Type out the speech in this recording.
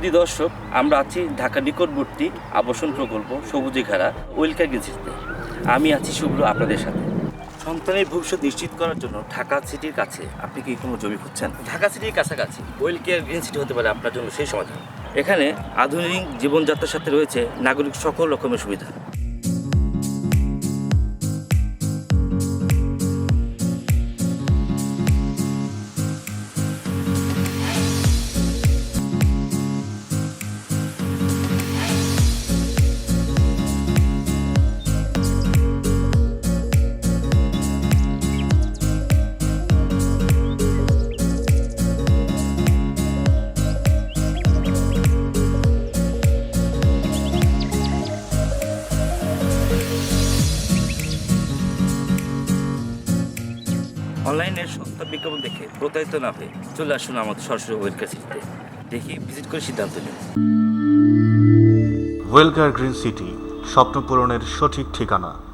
সুধী দর্শক, আমরা আছি ঢাকা নিকটবর্তী আবাসন প্রকল্প সবুজে ঘেরা ওয়েলকার গেজিতে। আমি আছি শুভ্র আপনাদের সাথে। সন্তানের ভবিষ্যৎ নিশ্চিত করার জন্য ঢাকা সিটির কাছে আপনি কি কোনো জমি খুঁজছেন? ঢাকা সিটির কাছাকাছি ওয়েল কেয়ার গ্রিন সিটি হতে পারে আপনার জন্য সেই সমাধান। এখানে আধুনিক জীবনযাত্রার সাথে রয়েছে নাগরিক সকল রকমের সুবিধা। অনলাইনের সস্তা বিজ্ঞাপন দেখে প্রতারিত না হয়ে চলে আসুন আমাদের সরাসরি ওয়েলকার সিটিতে। দেখি ভিজিট করে সিদ্ধান্ত নিন। ওয়েলকার গ্রিন সিটি, স্বপ্ন পূরণের সঠিক ঠিকানা।